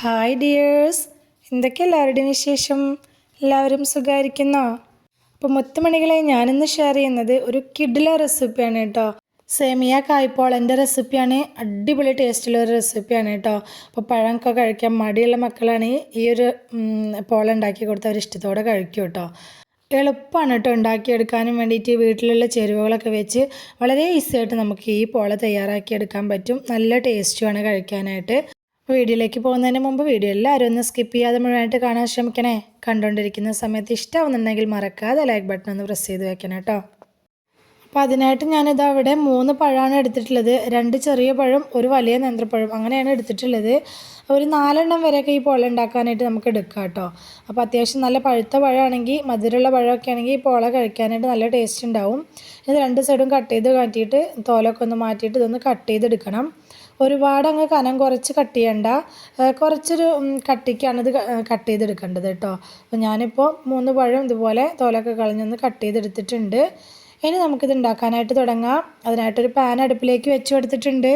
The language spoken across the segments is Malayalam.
ഹായ് ഡിയേഴ്സ് എന്തൊക്കെ എല്ലാവരുടെയും വിശേഷം? എല്ലാവരും സുഖമായിരിക്കുന്നോ അപ്പോൾ മുത്തുമണികളെ ഞാനിന്ന് ഷെയർ ചെയ്യുന്നത് ഒരു കിഡില റെസിപ്പിയാണ് കേട്ടോ. സേമിയ കായ്പോളന്റെ റെസിപ്പിയാണ് അടിപൊളി ടേസ്റ്റുള്ള ഒരു റെസിപ്പിയാണ് കേട്ടോ. അപ്പോൾ പഴമൊക്കെ കഴിക്കാൻ മടിയുള്ള മക്കളാണ് ഈ ഒരു പോള ഉണ്ടാക്കി കൊടുത്താൽ അവർ ഇഷ്ടത്തോടെ കഴിക്കും കേട്ടോ. എളുപ്പമാണ് കേട്ടോ ഉണ്ടാക്കിയെടുക്കാനും വേണ്ടിയിട്ട് വീട്ടിലുള്ള ചേരുവകളൊക്കെ വെച്ച് വളരെ ഈസിയായിട്ട് നമുക്ക് ഈ പോള തയ്യാറാക്കിയെടുക്കാൻ പറ്റും. നല്ല ടേസ്റ്റുമാണ് കഴിക്കാനായിട്ട്. വീഡിയോയിലേക്ക് പോകുന്നതിന് മുമ്പ് വീഡിയോ എല്ലാവരും ഒന്ന് സ്കിപ്പ് ചെയ്യാതെ മുഴുവനായിട്ട് കാണാൻ ശ്രമിക്കണേ. കണ്ടുകൊണ്ടിരിക്കുന്ന സമയത്ത് ഇഷ്ടമാവുന്നുണ്ടെങ്കിൽ മറക്കാതെ ലൈക്ക് ബട്ടൺ ഒന്ന് പ്രസ് ചെയ്ത് വെക്കണം കേട്ടോ. അപ്പോൾ അതിനായിട്ട് ഞാനിത് അവിടെ മൂന്ന് പഴമാണ് എടുത്തിട്ടുള്ളത്. രണ്ട് ചെറിയ പഴം ഒരു വലിയ നേന്ത്രപ്പഴം അങ്ങനെയാണ് എടുത്തിട്ടുള്ളത്. ഒരു നാലെണ്ണം വരെയൊക്കെ ഈ പോള ഉണ്ടാക്കാനായിട്ട് നമുക്ക് എടുക്കാം കേട്ടോ. അപ്പോൾ അത്യാവശ്യം നല്ല പഴുത്ത പഴമാണെങ്കിൽ മധുരമുള്ള പഴമൊക്കെ ആണെങ്കിൽ ഈ പോള കഴിക്കാനായിട്ട് നല്ല ടേസ്റ്റ് ഉണ്ടാവും. ഇത് രണ്ട് സൈഡും കട്ട് ചെയ്ത് കാറ്റിയിട്ട് തോലൊക്കെ ഒന്ന് മാറ്റിയിട്ട് ഇതൊന്ന് കട്ട് ചെയ്തെടുക്കണം. ഒരുപാട് അങ്ങ് കനം കുറച്ച് കട്ട് ചെയ്യണ്ട. കുറച്ചൊരു കട്ടിക്കാണ് ഇത് കട്ട് ചെയ്തെടുക്കേണ്ടത് കേട്ടോ. അപ്പോൾ ഞാനിപ്പോൾ മൂന്ന് പഴം ഇതുപോലെ തോലൊക്കെ കളഞ്ഞൊന്ന് കട്ട് ചെയ്തെടുത്തിട്ടുണ്ട്. ഇനി നമുക്കിത് ഉണ്ടാക്കാനായിട്ട് തുടങ്ങാം. അതിനായിട്ടൊരു പാൻ അടുപ്പിലേക്ക് വെച്ച് കൊടുത്തിട്ടുണ്ട്.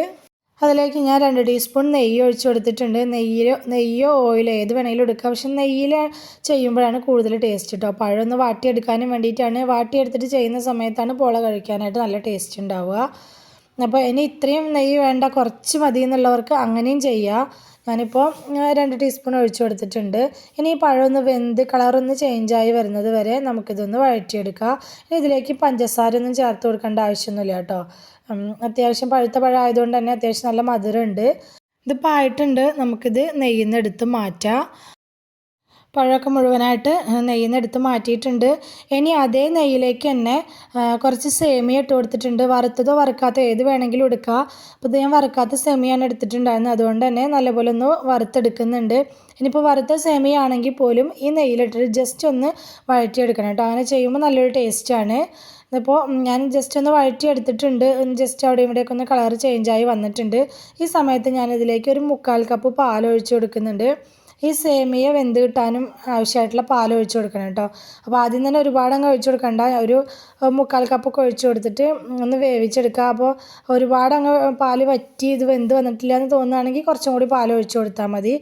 അതിലേക്ക് ഞാൻ രണ്ട് ടീസ്പൂൺ നെയ്യ് ഒഴിച്ചു കൊടുത്തിട്ടുണ്ട്. നെയ്യോ നെയ്യോ ഓയിലോ ഏത് വേണമെങ്കിലും എടുക്കാം പക്ഷെ നെയ്യിൽ ചെയ്യുമ്പോഴാണ് കൂടുതൽ ടേസ്റ്റ് കേട്ടോ പഴം ഒന്ന് വാട്ടിയെടുക്കാനും വേണ്ടിയിട്ടാണ്. വാട്ടിയെടുത്തിട്ട് ചെയ്യുന്ന സമയത്താണ് പോള കഴിക്കാനായിട്ട് നല്ല ടേസ്റ്റ് ഉണ്ടാവുക അപ്പോൾ ഇനി ഇത്രയും നെയ്യ് വേണ്ട കുറച്ച് മതി എന്നുള്ളവർക്ക് അങ്ങനെയും ചെയ്യാം. ഞാനിപ്പോൾ രണ്ട് ടീസ്പൂൺ ഒഴിച്ചു കൊടുത്തിട്ടുണ്ട്. ഇനി ഈ പഴമൊന്ന് വെന്ത് കളറൊന്ന് ചേഞ്ചായി വരുന്നത് വരെ നമുക്കിതൊന്ന് വഴറ്റിയെടുക്കാം. ഇനി ഇതിലേക്ക് പഞ്ചസാര ഒന്നും ചേർത്ത് കൊടുക്കേണ്ട ആവശ്യമൊന്നുമില്ല കേട്ടോ. അത്യാവശ്യം പഴുത്ത പഴം ആയതുകൊണ്ട് തന്നെ അത്യാവശ്യം നല്ല മധുരമുണ്ട്. ഇതിപ്പോൾ ആയിട്ടുണ്ട് നമുക്കിത് നെയ്യിൽ നിന്ന് എടുത്ത് മാറ്റാം. പഴമൊക്കെ മുഴുവനായിട്ട് നെയ്യിൽ എടുത്ത് മാറ്റിയിട്ടുണ്ട്. ഇനി അതേ നെയ്യിലേക്ക് തന്നെ കുറച്ച് സേമിയ ഇട്ട് കൊടുത്തിട്ടുണ്ട്. വറുത്തതോ വറുക്കാത്തോ ഏത് വേണമെങ്കിലും എടുക്കുക അപ്പോൾ ഇത് ഞാൻ വറുക്കാത്ത സേമിയാണ് എടുത്തിട്ടുണ്ടായിരുന്നത്. അതുകൊണ്ട് തന്നെ നല്ലപോലെ ഒന്ന് വറുത്തെടുക്കുന്നുണ്ട്. ഇനിയിപ്പോൾ വറുത്ത സേമിയ ആണെങ്കിൽ പോലും ഈ നെയ്യിലിട്ടിട്ട് ജസ്റ്റ് ഒന്ന് വഴറ്റിയെടുക്കണം കേട്ടോ. അങ്ങനെ ചെയ്യുമ്പോൾ നല്ലൊരു ടേസ്റ്റാണ് ഇപ്പോൾ ഞാൻ ജസ്റ്റ് ഒന്ന് വഴറ്റി എടുത്തിട്ടുണ്ട് ജസ്റ്റ് അവിടെ ഇവിടെയൊക്കെ ഒന്ന് കളർ ചേഞ്ചായി വന്നിട്ടുണ്ട്. ഈ സമയത്ത് ഞാൻ ഇതിലേക്ക് ഒരു മുക്കാൽ കപ്പ് പാൽ കൊടുക്കുന്നുണ്ട്. ഈ സേമിയ വെന്ത് കിട്ടാനും ആവശ്യമായിട്ടുള്ള പാൽ ഒഴിച്ചു കൊടുക്കണം കേട്ടോ. അപ്പോൾ ആദ്യം തന്നെ ഒരുപാട് അങ്ങ് ഒഴിച്ചു കൊടുക്കണ്ട. ഒരു മുക്കാൽ കപ്പൊക്കെ ഒഴിച്ചു കൊടുത്തിട്ട് ഒന്ന് വേവിച്ചെടുക്കുക. അപ്പോൾ ഒരുപാട് അങ്ങ് പാൽ വറ്റി ഇത് വെന്ത് വന്നിട്ടില്ല എന്ന് തോന്നുകയാണെങ്കിൽ കുറച്ചും കൂടി പാൽ ഒഴിച്ചു കൊടുത്താൽ മതി.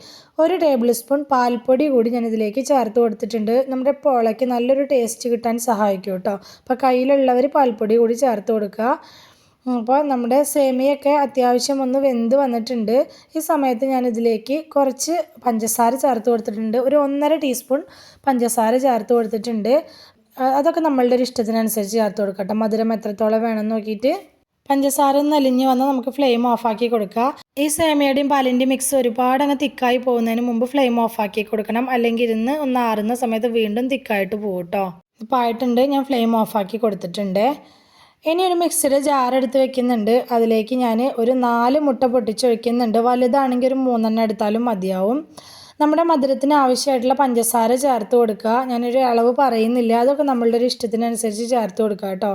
ഒരു ടേബിൾ സ്പൂൺ പാൽപ്പൊടി കൂടി ഞാൻ ഇതിലേക്ക് ചേർത്ത് കൊടുത്തിട്ടുണ്ട്. നമ്മുടെ പോളയ്ക്ക് നല്ലൊരു ടേസ്റ്റ് കിട്ടാൻ സഹായിക്കും കേട്ടോ. അപ്പോൾ കയ്യിലുള്ളവർ പാൽപ്പൊടി കൂടി ചേർത്ത് കൊടുക്കുക. അപ്പോൾ നമ്മുടെ സേമിയൊക്കെ അത്യാവശ്യം ഒന്ന് വെന്ത് വന്നിട്ടുണ്ട്. ഈ സമയത്ത് ഞാൻ ഇതിലേക്ക് കുറച്ച് പഞ്ചസാര ചേർത്ത് കൊടുത്തിട്ടുണ്ട്. ഒരു ഒന്നര ടീസ്പൂൺ പഞ്ചസാര ചേർത്ത് കൊടുത്തിട്ടുണ്ട്. അതൊക്കെ നമ്മളുടെ ഒരു ഇഷ്ടത്തിനനുസരിച്ച് ചേർത്ത് കൊടുക്കട്ടെ. മധുരം എത്രത്തോളം വേണമെന്ന് നോക്കിയിട്ട്. പഞ്ചസാര ഒന്ന് അലിഞ്ഞ് വന്നാൽ നമുക്ക് ഫ്ലെയിം ഓഫാക്കി കൊടുക്കുക ഈ സേമിയയുടെയും പാലിന്റെയും മിക്സ് ഒരുപാട് അങ്ങ് തിക്കായി പോകുന്നതിന് മുമ്പ് ഫ്ലെയിം ഓഫാക്കി കൊടുക്കണം. അല്ലെങ്കിൽ ഇരുന്ന് ഒന്ന് ആറുന്ന സമയത്ത് വീണ്ടും തിക്കായിട്ട് പോകും കേട്ടോ ഇപ്പോൾ ആയിട്ടുണ്ട്. ഞാൻ ഫ്ലെയിം ഓഫാക്കി കൊടുത്തിട്ടുണ്ട്. ഇനി ഒരു മിക്സിയുടെ ജാർ എടുത്ത് വെക്കുന്നുണ്ട്. അതിലേക്ക് ഞാൻ ഒരു നാല് മുട്ട പൊട്ടിച്ച് വയ്ക്കുന്നുണ്ട് വലുതാണെങ്കിൽ ഒരു മൂന്നെണ്ണം എടുത്താലും മതിയാവും. നമ്മുടെ മധുരത്തിന് ആവശ്യമായിട്ടുള്ള പഞ്ചസാര ചേർത്ത് കൊടുക്കുക. ഞാനൊരു അളവ് പറയുന്നില്ല. അതൊക്കെ നമ്മളുടെ ഒരു ഇഷ്ടത്തിനനുസരിച്ച് ചേർത്ത് കൊടുക്കുക കേട്ടോ.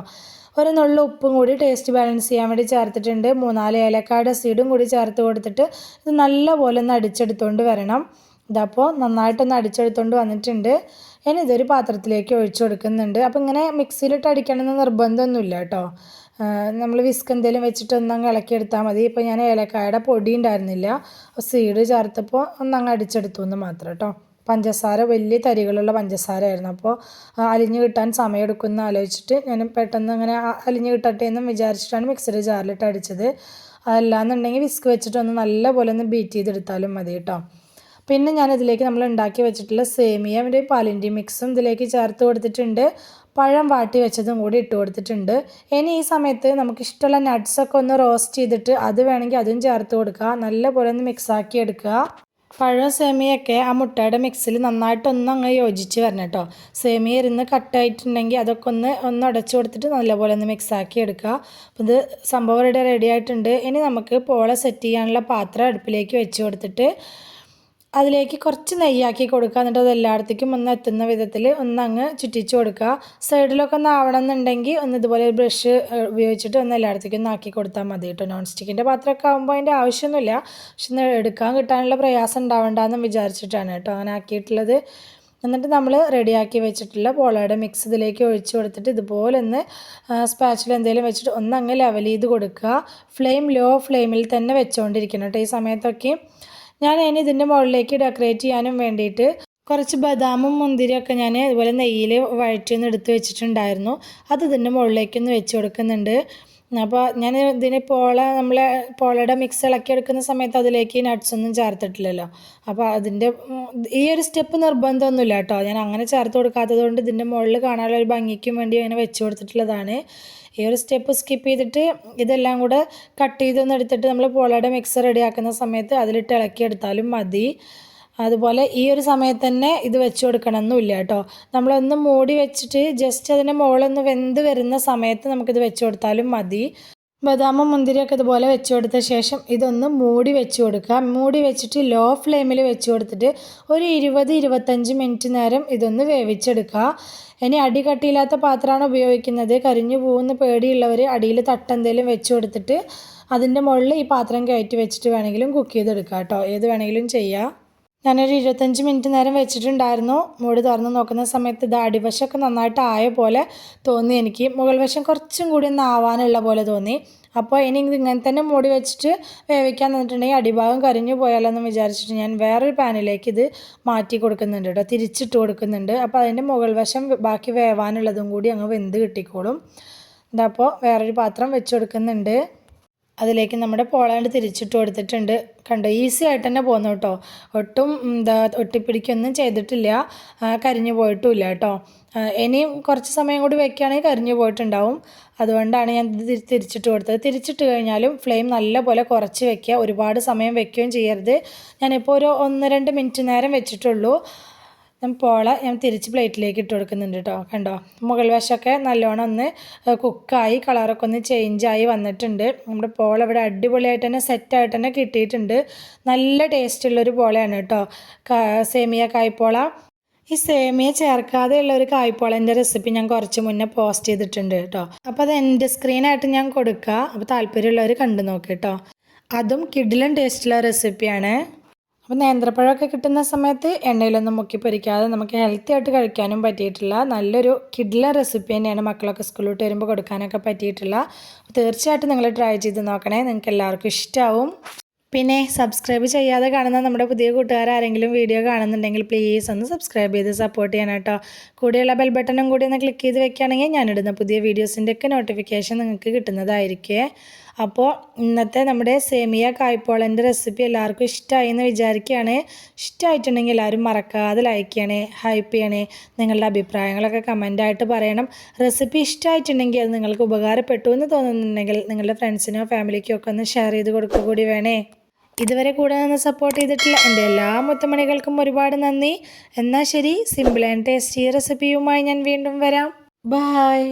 ഒരു നുള്ള ഉപ്പും കൂടി ടേസ്റ്റ് ബാലൻസ് ചെയ്യാൻ വേണ്ടി ചേർത്തിട്ടുണ്ട്. മൂന്നാൽ ഏലക്കാട് സീഡും കൂടി ചേർത്ത് കൊടുത്തിട്ട് ഇത് നല്ലപോലെ ഒന്ന് അടിച്ചെടുത്തുകൊണ്ട് വരണം. ഇതപ്പോൾ നന്നായിട്ടൊന്ന് അടിച്ചെടുത്തുകൊണ്ട് വന്നിട്ടുണ്ട്. ഇനി ഇതൊരു പാത്രത്തിലേക്ക് ഒഴിച്ചു കൊടുക്കുന്നുണ്ട്. അപ്പോൾ ഇങ്ങനെ മിക്സിയിലിട്ട് അടിക്കണമെന്ന് നിർബന്ധമൊന്നുമില്ല കേട്ടോ. നമ്മൾ വിസ്ക് എന്തെങ്കിലും വെച്ചിട്ട് ഇളക്കി ഇളക്കിയെടുത്താൽ മതി. ഇപ്പോൾ ഞാൻ ഏലക്കായുടെ പൊടി ഉണ്ടായിരുന്നില്ല. സീഡ് ചേർത്തപ്പോൾ ഒന്നങ്ങ് അടിച്ചെടുത്തു എന്ന് മാത്രം കേട്ടോ. പഞ്ചസാര വലിയ തരികളുള്ള പഞ്ചസാര ആയിരുന്നു അപ്പോൾ അലിഞ്ഞു കിട്ടാൻ സമയമെടുക്കുമെന്ന് ആലോചിച്ചിട്ട് ഞാൻ പെട്ടെന്ന് അങ്ങനെ അലിഞ്ഞു കിട്ടട്ടെ എന്നും വിചാരിച്ചിട്ടാണ് മിക്സിയുടെ ജാറിലിട്ട് അടിച്ചത്. അതല്ലാന്നുണ്ടെങ്കിൽ വിസ്ക് വെച്ചിട്ടൊന്ന് നല്ലപോലെ ഒന്ന് ബീറ്റ് ചെയ്തെടുത്താലും മതി കേട്ടോ. പിന്നെ ഞാൻ ഇതിലേക്ക് നമ്മൾ ഉണ്ടാക്കി വെച്ചിട്ടുള്ള സേമിയന്റെ പാലിന്റെ മിക്സും ഇതിലേക്ക് ചേർത്ത് കൊടുത്തിട്ടുണ്ട്. പഴം വാട്ടി വെച്ചതും കൂടി ഇട്ട് കൊടുത്തിട്ടുണ്ട്. ഇനി ഈ സമയത്ത് നമുക്ക് ഇഷ്ടമുള്ള നട്ട്സൊക്കെ ഒന്ന് റോസ്റ്റ് ചെയ്തിട്ട് അത് വേണമെങ്കിൽ അതും ചേർത്ത് കൊടുക്കുക. നല്ലപോലെ ഒന്ന് മിക്സാക്കി എടുക്കുക. പഴം സേമിയൊക്കെ ആ മുട്ടയുടെ മിക്സിൽ നന്നായിട്ടൊന്ന് അങ്ങ് യോജിച്ച് വരണം കേട്ടോ. സേമിയ ഇരുന്ന് കട്ടായിട്ടുണ്ടെങ്കിൽ അതൊക്കെ ഒന്ന് ഒന്ന് അടച്ചു കൊടുത്തിട്ട് നല്ലപോലെ ഒന്ന് മിക്സാക്കി എടുക്കുക. അപ്പോൾ ഇത് സംഭവം റെഡി ആയിട്ടുണ്ട്. ഇനി നമുക്ക് പോള സെറ്റ് ചെയ്യാനുള്ള പാത്രം അടുപ്പിലേക്ക് വെച്ച് കൊടുത്തിട്ട് അതിലേക്ക് കുറച്ച് നെയ്യാക്കി കൊടുക്കുക. എന്നിട്ട് അത് എല്ലായിടത്തേക്കും ഒന്ന് എത്തുന്ന വിധത്തിൽ ഒന്ന് അങ്ങ് ചുറ്റിച്ച് കൊടുക്കുക. സൈഡിലൊക്കെ ഒന്ന് ആവണം എന്നുണ്ടെങ്കിൽ ഒന്ന് ഇതുപോലെ ബ്രഷ് ഉപയോഗിച്ചിട്ട് ഒന്ന് എല്ലായിടത്തേക്കും ഒന്ന് ആക്കി കൊടുത്താൽ മതി കേട്ടോ. നോൺ സ്റ്റിക്കിന്റെ പാത്രമൊക്കെ ആകുമ്പോൾ അതിന്റെ ആവശ്യമൊന്നുമില്ല. പക്ഷെ എടുക്കാൻ കിട്ടാനുള്ള പ്രയാസം ഉണ്ടാവണ്ടെന്ന് വിചാരിച്ചിട്ടാണ് കേട്ടോ അങ്ങനെ ആക്കിയിട്ടുള്ളത്. എന്നിട്ട് നമ്മൾ റെഡിയാക്കി വെച്ചിട്ടുള്ള പോളയുടെ മിക്സ് ഇതിലേക്ക് ഒഴിച്ചു കൊടുത്തിട്ട് ഇതുപോലെ ഒന്ന് സ്പാച്ചിൽ എന്തെങ്കിലും വെച്ചിട്ട് ഒന്ന് അങ്ങ് ലെവൽ ചെയ്ത് കൊടുക്കുക. ഫ്ലെയിം ലോ ഫ്ലെയിമിൽ തന്നെ വെച്ചുകൊണ്ടിരിക്കണം കേട്ടോ ഈ സമയത്തൊക്കെ. ഞാൻ അതിന് ഇതിന്റെ മുകളിലേക്ക് ഡെക്കറേറ്റ് ചെയ്യാനും വേണ്ടിയിട്ട് കുറച്ച് ബദാമും മുന്തിരിയൊക്കെ ഞാൻ ഇതുപോലെ നെയ്യിൽ വഴറ്റിയൊന്ന് എടുത്ത് വെച്ചിട്ടുണ്ടായിരുന്നു. അത് ഇതിന്റെ മുകളിലേക്കൊന്ന് വെച്ച് കൊടുക്കുന്നുണ്ട്. അപ്പോൾ ഞാൻ ഇതിന് പോള നമ്മൾ പോളയുടെ മിക്സ് ഇളക്കി എടുക്കുന്ന സമയത്ത് അതിലേക്ക് നട്ട്സ് ഒന്നും ചേർത്തിട്ടില്ലല്ലോ. അപ്പോൾ അതിന്റെ ഈ ഒരു സ്റ്റെപ്പ് നിർബന്ധമൊന്നുമില്ല കേട്ടോ. ഞാൻ അങ്ങനെ ചേർത്ത് കൊടുക്കാത്തത് കൊണ്ട് ഇതിന്റെ മുകളിൽ കാണാനുള്ള ഒരു ഭംഗിക്കും വേണ്ടി അങ്ങനെ വെച്ച് കൊടുത്തിട്ടുള്ളതാണ്. ഈ ഒരു സ്റ്റെപ്പ് സ്കിപ്പ് ചെയ്തിട്ട് ഇതെല്ലാം കൂടെ കട്ട് ചെയ്തൊന്ന് എടുത്തിട്ട് നമ്മൾ പോളയുടെ മിക്സ് റെഡിയാക്കുന്ന സമയത്ത് അതിലിട്ട് ഇളക്കി എടുത്താലും മതി. അതുപോലെ ഈ ഒരു സമയത്ത് തന്നെ ഇത് വെച്ച് കൊടുക്കണമെന്നില്ല കേട്ടോ. നമ്മളൊന്ന് മൂടി വെച്ചിട്ട് ജസ്റ്റ് അതിന്റെ മുകളൊന്ന് വെന്ത് വരുന്ന സമയത്ത് നമുക്കിത് വെച്ച് കൊടുത്താലും മതി. ബദാമും മുന്തിരിയൊക്കെ ഇതുപോലെ വെച്ച് കൊടുത്ത ശേഷം ഇതൊന്ന് മൂടി വെച്ച് കൊടുക്കുക. മൂടി വെച്ചിട്ട് ലോ ഫ്ലെയിമിൽ വെച്ച് കൊടുത്തിട്ട് ഒരു ഇരുപത് ഇരുപത്തഞ്ച് മിനിറ്റ് നേരം ഇതൊന്ന് വേവിച്ചെടുക്കുക. ഇനി അടി കട്ടിയില്ലാത്ത പാത്രമാണ് ഉപയോഗിക്കുന്നത്. കരിഞ്ഞു പോകുന്ന പേടിയുള്ളവർ അടിയിൽ തട്ടെന്തെങ്കിലും വെച്ച് കൊടുത്തിട്ട് അതിന്റെ മുകളിൽ ഈ പാത്രം കയറ്റി വെച്ചിട്ട് വേണമെങ്കിലും കുക്ക് ചെയ്തെടുക്കുക കേട്ടോ. ഏത് വേണമെങ്കിലും ചെയ്യാം. ഞാനൊരു ഇരുപത്തഞ്ച് മിനിറ്റ് നേരം വെച്ചിട്ടുണ്ടായിരുന്നു. മൂടി തുറന്ന് നോക്കുന്ന സമയത്ത് ഇത് അടിവശമൊക്കെ നന്നായിട്ട് ആയ പോലെ തോന്നി എനിക്ക്. മുകൾ വശം കുറച്ചും കൂടി ഒന്ന് ആവാനുള്ള പോലെ തോന്നി. അപ്പോൾ ഇനി ഇങ്ങനെ തന്നെ മൂടി വെച്ചിട്ട് വേവിക്കാൻ നിന്നിട്ടുണ്ടെങ്കിൽ അടിഭാഗം കരിഞ്ഞു പോയാലോന്ന് വിചാരിച്ചിട്ട് ഞാൻ വേറൊരു പാനിലേക്ക് ഇത് മാറ്റി കൊടുക്കുന്നുണ്ട് കേട്ടോ. തിരിച്ചിട്ട് കൊടുക്കുന്നുണ്ട്. അപ്പോൾ അതിന്റെ മുകൾ വശം ബാക്കി വേവാനുള്ളതും കൂടി അങ്ങ് വെന്ത് കിട്ടിക്കോളും. ഇതപ്പോൾ വേറൊരു പാത്രം വെച്ച് കൊടുക്കുന്നുണ്ട്. അതിലേക്ക് നമ്മുടെ പോളാണ്ട് തിരിച്ചിട്ട് കൊടുത്തിട്ടുണ്ട്. കണ്ടോ ഈസി ആയിട്ട് തന്നെ പോന്നു കേട്ടോ. ഒട്ടും എന്താ ഒട്ടിപ്പിടിക്കൊന്നും ചെയ്തിട്ടില്ല. കരിഞ്ഞു പോയിട്ടുമില്ല കേട്ടോ. ഇനിയും കുറച്ച് സമയം കൂടി വെക്കുകയാണെങ്കിൽ കരിഞ്ഞു പോയിട്ടുണ്ടാവും. അതുകൊണ്ടാണ് ഞാൻ ഇത് തിരി- തിരിച്ചിട്ട് കൊടുത്തത്. തിരിച്ചിട്ട് കഴിഞ്ഞാലും ഫ്ലെയിം നല്ലപോലെ കുറച്ച് വെക്കുക. ഒരുപാട് സമയം വെക്കുകയും ചെയ്യരുത്. ഞാനിപ്പോൾ ഒരു ഒന്ന് രണ്ട് മിനിറ്റ് നേരം വെച്ചിട്ടുള്ളൂ. പോള ഞാൻ തിരിച്ച് പ്ലേറ്റിലേക്ക് ഇട്ട് കൊടുക്കുന്നുണ്ട് കേട്ടോ കണ്ടോ? മുകൾ വശമൊക്കെ നല്ലോണം ഒന്ന് കുക്കായി കളറൊക്കെ ഒന്ന് ചേഞ്ചായി വന്നിട്ടുണ്ട്. നമ്മുടെ പോള ഇവിടെ അടിപൊളിയായിട്ട് തന്നെ സെറ്റായിട്ട് തന്നെ കിട്ടിയിട്ടുണ്ട്. നല്ല ടേസ്റ്റുള്ളൊരു പോളയാണ് കേട്ടോ സേമിയ കായ്പോള. ഈ സേമിയ ചേർക്കാതെ ഉള്ള ഒരു കായ്പോളന്റെ റെസിപ്പി ഞാൻ കുറച്ച് മുന്നേ പോസ്റ്റ് ചെയ്തിട്ടുണ്ട് കേട്ടോ അപ്പോൾ അത് എന്റെ സ്ക്രീനായിട്ട് ഞാൻ കൊടുക്കുക അപ്പോൾ താല്പര്യമുള്ളവർ കണ്ടു നോക്കി കേട്ടോ അതും കിഡിലും ടേസ്റ്റുള്ള റെസിപ്പിയാണ് അപ്പോൾ നേന്ത്രപ്പഴമൊക്കെ കിട്ടുന്ന സമയത്ത് എണ്ണയിലൊന്നും മുക്കി പൊരിക്കാതെ നമുക്ക് ഹെൽത്തി ആയിട്ട് കഴിക്കാനും പറ്റിയിട്ടുള്ള നല്ലൊരു കിഡ്ല റെസിപ്പി തന്നെയാണ് മക്കളൊക്കെ സ്കൂളിലോട്ട് വരുമ്പോൾ കൊടുക്കാനൊക്കെ പറ്റിയിട്ടുള്ള. തീർച്ചയായിട്ടും നിങ്ങൾ ട്രൈ ചെയ്ത് നോക്കണേ. നിങ്ങൾക്ക് എല്ലാവർക്കും ഇഷ്ടമാവും പിന്നെ സബ്സ്ക്രൈബ് ചെയ്യാതെ കാണുന്ന നമ്മുടെ പുതിയ കൂട്ടുകാർ ആരെങ്കിലും വീഡിയോ കാണുന്നുണ്ടെങ്കിൽ പ്ലീസ് ഒന്ന് സബ്സ്ക്രൈബ് ചെയ്ത് സപ്പോർട്ട് ചെയ്യണം കേട്ടോ. കൂടെയുള്ള ബെൽ ബട്ടണും കൂടി ഒന്ന് ക്ലിക്ക് ചെയ്ത് വെക്കുകയാണെങ്കിൽ ഞാനിടുന്ന പുതിയ വീഡിയോസിന്റെയൊക്കെ നോട്ടിഫിക്കേഷൻ നിങ്ങൾക്ക് കിട്ടുന്നതായിരിക്കും. അപ്പോൾ ഇന്നത്തെ നമ്മുടെ സേമിയ കായ്പോളന്റെ റെസിപ്പി എല്ലാവർക്കും ഇഷ്ടമായി എന്ന് വിചാരിക്കുകയാണ്. ഇഷ്ടമായിട്ടുണ്ടെങ്കിൽ എല്ലാവരും മറക്കാതെ ലൈക്ക് ചെയ്യണേ ഹൈപ്പ് ചെയ്യണേ നിങ്ങളുടെ അഭിപ്രായങ്ങളൊക്കെ കമന്റായിട്ട് പറയണം. റെസിപ്പി ഇഷ്ടമായിട്ടുണ്ടെങ്കിൽ അത് നിങ്ങൾക്ക് ഉപകാരപ്പെട്ടു എന്ന് തോന്നുന്നുണ്ടെങ്കിൽ നിങ്ങളുടെ ഫ്രണ്ട്സിനോ ഫാമിലിക്കോ ഒക്കെ ഒന്ന് ഷെയർ ചെയ്ത് കൊടുക്കുക കൂടി വേണേ. ഇതുവരെ കൂടെ നിന്ന് സപ്പോർട്ട് ചെയ്തിട്ടുള്ള എന്റെ എല്ലാ മുത്തമണികൾക്കും ഒരുപാട് നന്ദി. എന്നാൽ ശരി സിമ്പിൾ ആൻഡ് ടേസ്റ്റി റെസിപ്പിയുമായി ഞാൻ വീണ്ടും വരാം. ബായ്